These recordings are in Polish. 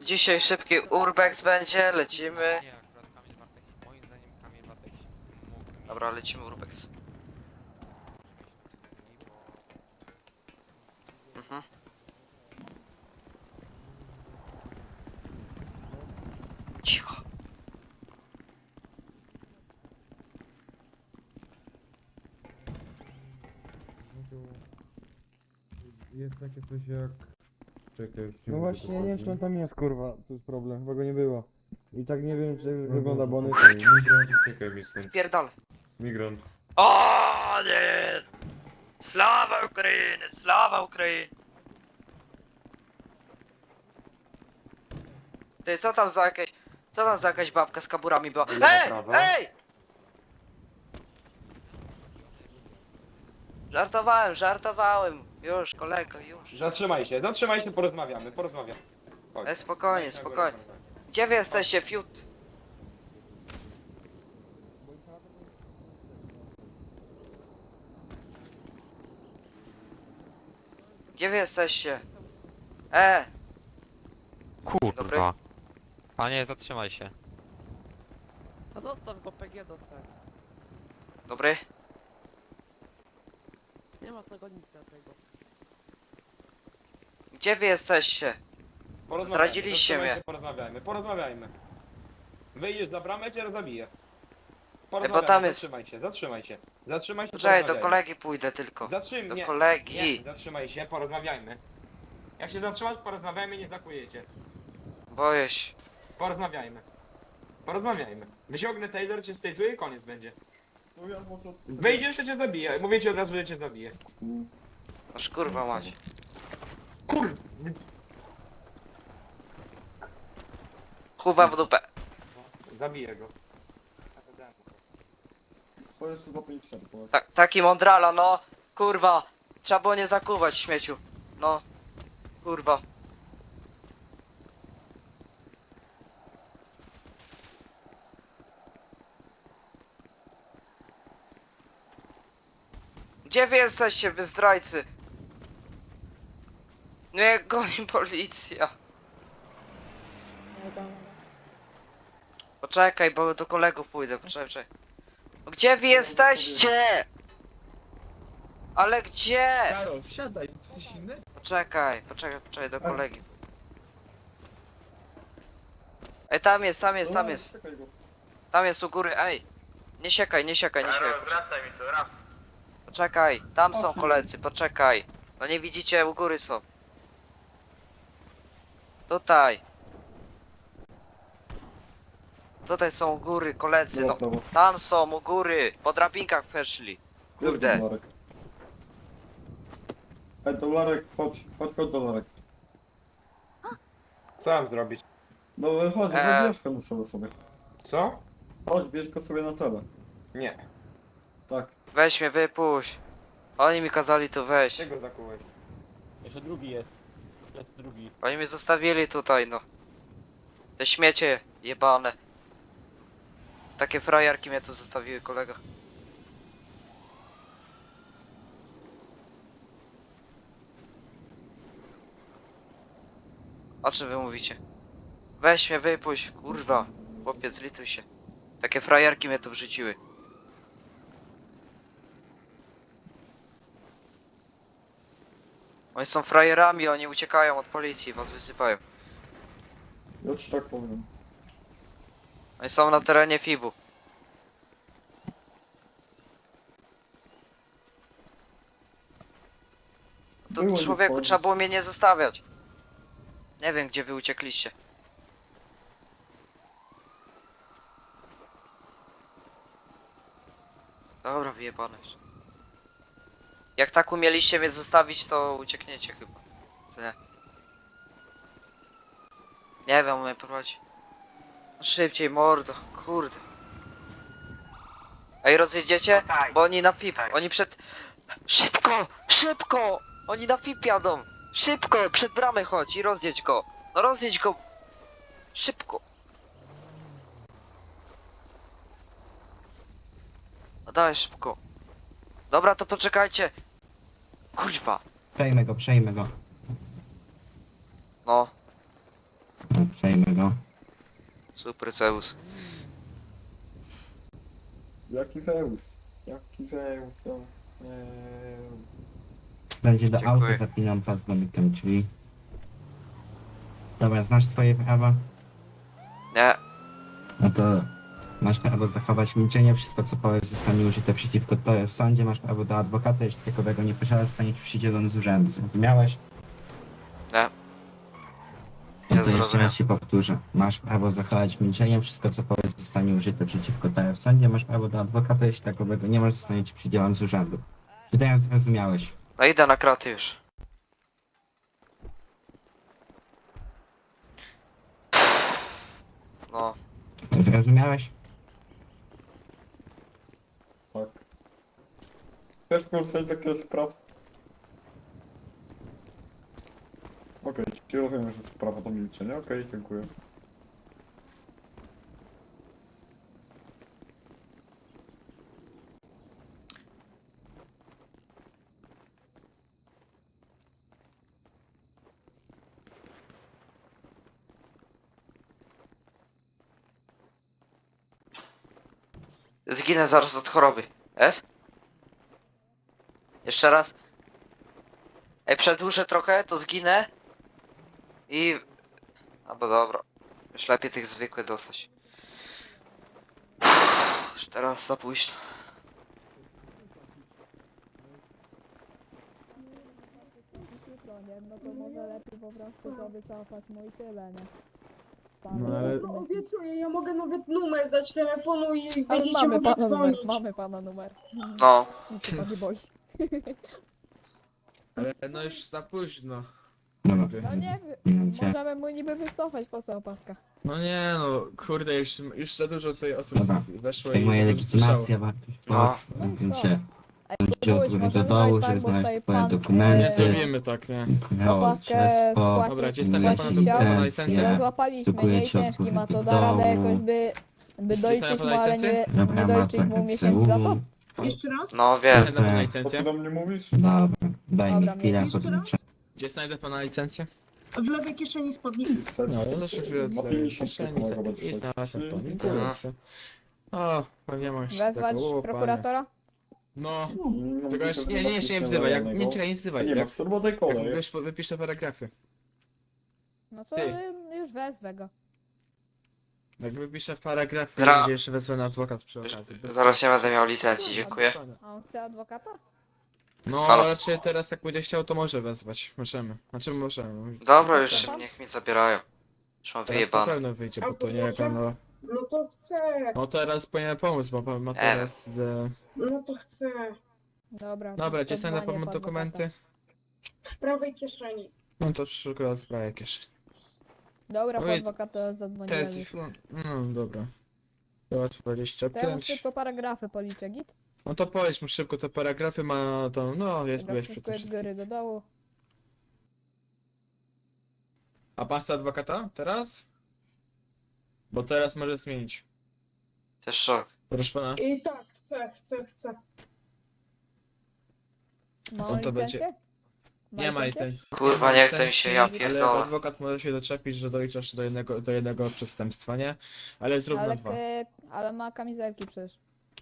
Dzisiaj szybki urbex będzie, lecimy. Nie, akurat Kamil Bartek, moim zdaniem Kamil Bartek mógł mi- Dobra, lecimy urbex. Mhm. Cicho. Jest takie coś jak... Czekaj, No właśnie, ja nie wiem czy on tam jest, kurwa, to jest problem, chyba go nie było. I tak nie wiem, czy No, wygląda, no, bo on jest... czekaj, Migrant, czekaj mi stąd. Spierdal. Migrant. O nie! Slawa Ukrainy! Slawa Ukrainy! Ty, co tam za jakieś... Co tam za jakaś babka z kaburami była? Lewa, Ej! prawa. Ej! Żartowałem, żartowałem. Już, kolego, już. Zatrzymaj się, zatrzymaj się, porozmawiamy, porozmawiamy. Chodź. E, spokojnie, na górę, spokojnie. porozmawiamy. Gdzie wy jesteście, fiut? Gdzie wy jesteście? E! Dobry. Kurwa. Panie, zatrzymaj się. No zostaw go, PG dostań. Dobry? Nie ma co gonić za tego. Gdzie wy jesteście? Porozmawiajmy, Zdradziliście zatrzymaj mnie. się, Porozmawiajmy, porozmawiajmy. Wyjdziesz za bramę, cię zabiję. bo Porozmawiajmy, tam jest- zatrzymaj się, zatrzymaj się. Zatrzymaj się, Poczekaj, do porozmawiajmy. kolegi pójdę tylko. Zatrzymaj, Do nie, kolegi. nie, zatrzymaj się, porozmawiajmy. Jak się zatrzymasz, porozmawiajmy, nie zakujecie. Boję się. Porozmawiajmy. Porozmawiajmy. Wyciągnę taser, cię stejzuję i koniec będzie. Wyjdziesz, ja cię zabiję. Mówię ci od razu, że cię zabiję. Aż kurwa mać. Kur... Chuwa w dupę. Zabiję go. Ta, taki mądrala, no. Kurwa. Trzeba było nie zakuwać śmieciu. No. Kurwa. Gdzie wy jesteście, wy zdrajcy? Nie, goni policja. Poczekaj, bo do kolegów pójdę, poczekaj, poczekaj. Gdzie wy jesteście? Ale gdzie? Karol, wsiadaj, jesteś inny? Poczekaj, poczekaj, poczekaj do kolegi. Ej, tam jest, tam jest, tam jest. Tam jest u góry, ej. Nie siekaj, nie siekaj, nie siekaj. wracaj mi tu, raz. Poczekaj, tam są koledzy, poczekaj. No nie widzicie, u góry są. Tutaj. Tutaj są u góry koledzy, no. Tam są u góry, po drabinkach weszli. Kurde. Dolarek. Ej, dolarek, chodź, chodź, chodź, dolarek. Co mam zrobić? No chodź, Eee. no bierz go na cele sobie. Co? Chodź, bierz go sobie na tele. Nie. Tak. Weź mnie, wypuść. Oni mi kazali tu wejść. Czego zakułeś? Jeszcze drugi jest. Jest drugi. Oni mnie zostawili tutaj, no. Te śmiecie jebane. Takie frajarki mnie tu zostawiły, kolega. O czym wy mówicie? Weź mnie, wypuść, kurwa. Chłopiec, lituj się. Takie frajerki mnie tu wrzuciły. Oni są frajerami, oni uciekają od policji was wyzywają. Ja ci tak powiem. Oni są na terenie FIB-u. To Było człowieku nie trzeba było mnie nie zostawiać. Nie wiem gdzie wy uciekliście. Dobra, wyjebane już. Jak tak umieliście mnie zostawić, to uciekniecie chyba. Co nie? Nie wiem, mnie prowadzi. Szybciej, mordo, kurde. Ej, rozjedziecie? Bo oni na FIP, oni przed... Szybko, szybko! Oni na FIP jadą! Szybko, przed bramę chodź i rozjedź go! No rozjedź go! Szybko! No dawaj szybko. Dobra, to poczekajcie. Kurwa. Przejmę go, przejmę go. No. Przejmę go. Super Zeus. Jaki Zeus? Jaki Zeus? No. Nie. Wstędzie do Dziękuję. auta, zapinam pas, zamykam drzwi. Dobra, znasz swoje prawa? Nie, No to masz prawo zachować milczenie, wszystko co powiesz zostanie użyte przeciwko tobie w sądzie, masz prawo do adwokata, jeśli takowego nie posiadasz, zostaniesz przydzielony z urzędu. Zrozumiałeś? Nie. No Ja to jeszcze zrozumiałem. raz ci powtórzę. Masz prawo zachować milczenie, wszystko co powiesz zostanie użyte przeciwko tobie w sądzie, masz prawo do adwokata, jeśli takowego nie masz, zostanie ci przydzielony z urzędu. Czy teraz zrozumiałeś? no idę na kraty już. No, Zrozumiałeś? Korzystać z takich spraw? Okej, czyli rozumiem, że sprawa to milczenie. Okej, dziękuję. zginę zaraz od choroby. Es? Jeszcze raz. Ej, przedłużę trochę, to zginę. I... Albo dobra. Już lepiej tych zwykłych dostać. Uff, Już teraz za późno. No to może lepiej po prostu to wycofać mu i tyle, nie? No ale- Stary, Obiecuję, ja mogę nawet numer dać telefonu i Ale będziecie mamy mogli pana numer, dzwonić. mamy pana numer. No. Nic się pan nie boi. Ale no już za późno. Dobra. No nie wiem, możemy mu niby wycofać po co opaska. No nie no, kurde, już, już za dużo tutaj osób Dobra. weszło Tutaj i moja legitymacja, wartość No. Fox, No co? się Ej, do możemy dołu, tak, żeby bo znaleźć tutaj twoje pan. Nie e, zrobimy tak, nie. Prawo, Opaskę śledztwo, spłacić Dobra, gdzie jest chciał. pana? No złapaliśmy, nie ciężki ma to, da radę jakoś by, by doliczyć dostała mu, ale nie, Dobra, nie doliczyć mu trochę miesięcy za to. Jeszcze raz? No wiem. Znajdę pana Dobra. Co licencję? ty do mnie mówisz? Dobra, daj Dobra, mi chwilę, jeszcze raz? podliczę. Gdzie znajdę pana licencję? W lewej kieszeni spodni. No, to zawsze mogę za- dać i coś. znalazłem to. O, pewnie masz Wezwać taką łopanię. prokuratora? No, No, tylko jeszcze, nie, nie, jeszcze nie wzywaj, jak, nie, czekaj, nie wzywaj. Nie Jak, masz turbo jak wiesz, wypisz te paragrafy. No to Ty. y, już wezwę go. Jak wypiszę w paragrafy, Zra- będzie jeszcze wezwany adwokat przy okazji. Bez- Zaraz nie będę miał licencji, dziękuję. A on chce adwokata? No, Halo. raczej teraz jak będzie chciał, to może wezwać. Możemy. Znaczy możemy. Dobra, już niech mi zabierają. Już mam Teraz na wyjebane. pewno wyjdzie, bo to nie proszę? no. No to chcę, No teraz powinien pomóc, bo pan ma teraz. Z... no to chcę. Dobra, Dobra, to gdzie są na dzwonię pewno po dokumenty? W prawej kieszeni. No to szukam sprawy jakieś. Dobra, po Powiedz- adwokata To zadzwoniłem jest. już. No dobra. Chyba To ja mu 25. szybko paragrafy policzę, git? No to powiedz mu szybko te paragrafy ma to. No jest Dobra, byłeś przy szybko tym wszystkim. góry do dołu. A pan chce adwokata teraz? Bo teraz może zmienić. Też szok. Proszę pana. I tak, chcę, chcę, chcę. Ma On on to będzie- licencję? Nie ma licencji. Kurwa, nie chce mi się, ja Ale pierdolę. adwokat może się doczepić, że doliczasz do jednego, do jednego przestępstwa, nie? Ale zrób na Ale, dwa. k- ale ma kamizelki przecież.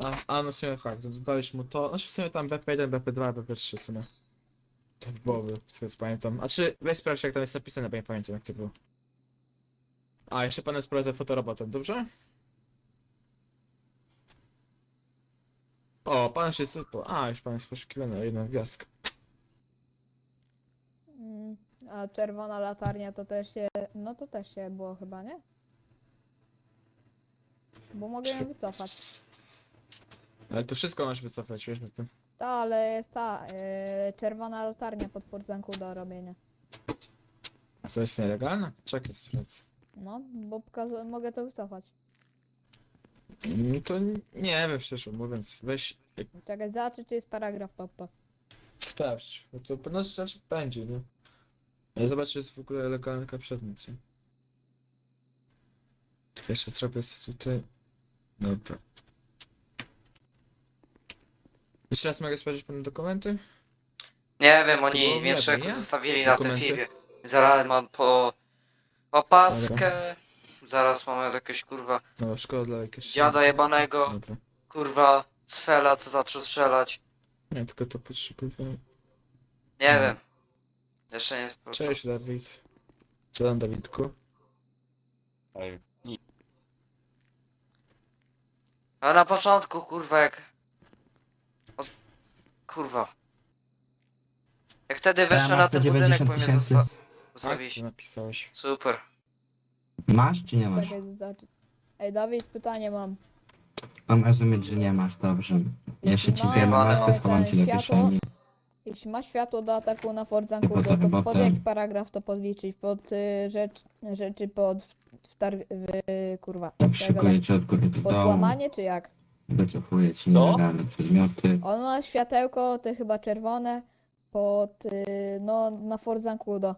A, a no w sumie fakt, dodaliśmy mu to. Znaczy w sumie tam BP1, BP2, BP3 w sumie. Tak byłoby, z tego co pamiętam. A czy weź sprawdź jak tam jest napisane, bo nie pamiętam jak to było. A, jeszcze pan sprawdza fotorobotem, dobrze? O, pan się... A, już pan jest poszukiwany gwiazdkę. Mm, A czerwona latarnia to też się... No to też się było chyba, nie? Bo mogę ją wycofać. Ale to wszystko masz wycofać, wiesz, na tym. Ta, ale jest ta yy, czerwona latarnia pod furtzenką do robienia. A to jest nielegalne? Czekaj, sprawdzę. No, bo pokazu- mogę to wycofać. No to nie wiem, szczerze mówiąc, weź... Czekaj, zobaczę czy jest paragraf to. Sprawdź, bo to pewno rzeczy będzie, nie? Ale zobacz, czy jest w ogóle legalny przedmiot, nie? Czekaj, Jeszcze zrobię sobie tutaj... Dobra. Jeszcze raz mogę sprawdzić pane dokumenty? Nie wiem, było oni w nie? zostawili na tym Dokumenty. filmie. Zaraz mam po... Opaskę. Zaraz mamy jakiegoś kurwa No, szkoda dla jakiegoś... dziada jebanego, Dobra. kurwa cfela, co zaczął strzelać. Nie, tylko to potrzebuję... Nie wiem. Jeszcze nie spoko. Cześć, Dawid. Co tam, Dawidku? A na początku kurwa jak... Od... Kurwa. Jak wtedy Ja weszłem mam na ten budynek, 190 bo mnie tysięcy. zosta... Co zostawiliście. napisałeś? Super. Masz czy nie masz? Czekaj. Ej, Dawid, pytanie mam. Mam rozumieć, że nie masz, dobrze. Jeszcze ci ma, zjemy ale matkę, schowam ten ci do światło- kieszeni. Jeśli ma światło do ataku na Zancudo, to pod jaki paragraf to podliczyć? Pod y, rzecz, rzeczy pod w, w, kurwa. Jak tego- szykuję cię od góry do Pod dołu, łamanie czy jak? wycofuję ci Co? nielegalne przedmioty. On ma światełko, te chyba czerwone, pod, y, no, na Fort Zancudo.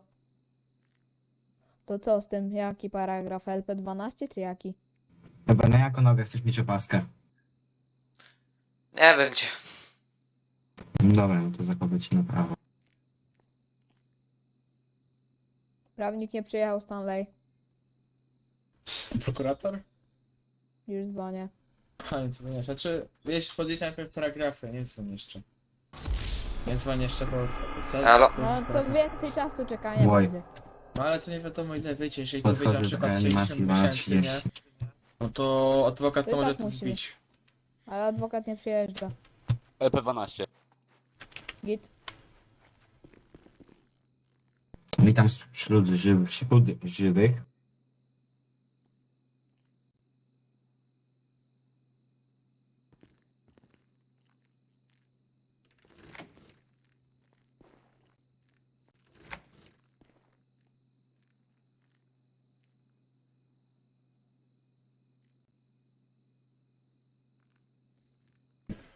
To co z tym? Jaki paragraf? LP12 czy jaki? Chyba na jaką nogę chcesz mieć opaskę? Nie wiem gdzie. Dobra, no to zakopę ci na prawo. Prawnik nie przyjechał, Stanley. Prokurator? Już dzwonię. A, nie dzwonisz. Znaczy, jeśli podliczam najpierw paragrafy, nie dzwoń jeszcze. Nie dzwoń jeszcze, bo... Halo? No to więcej czasu czekania Oj. będzie. No ale to nie wiadomo ile wyjdzie, jeżeli to wyjdzie na Podchodzę do przykład 60 reanimacji, ma miesięcy, nie? 30. No to adwokat To to i może tak to musimy. zbić. Ale adwokat nie przyjeżdża. LP12. Git. Witam wśród, ży wśród żywych.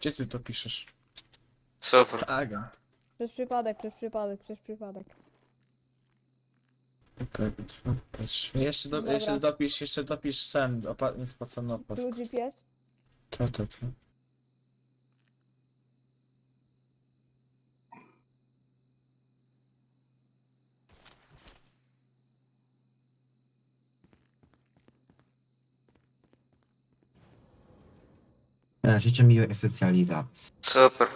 Gdzie ty to piszesz? Super. Agent. Przez przypadek, przez przypadek, przez przypadek. Patrz. Jeszcze, do, Dobra. jeszcze dopisz, jeszcze dopisz ten opa niespłacony opask. Tu GPS? To, to, to. E, Życzę miłej resocjalizacji. Super.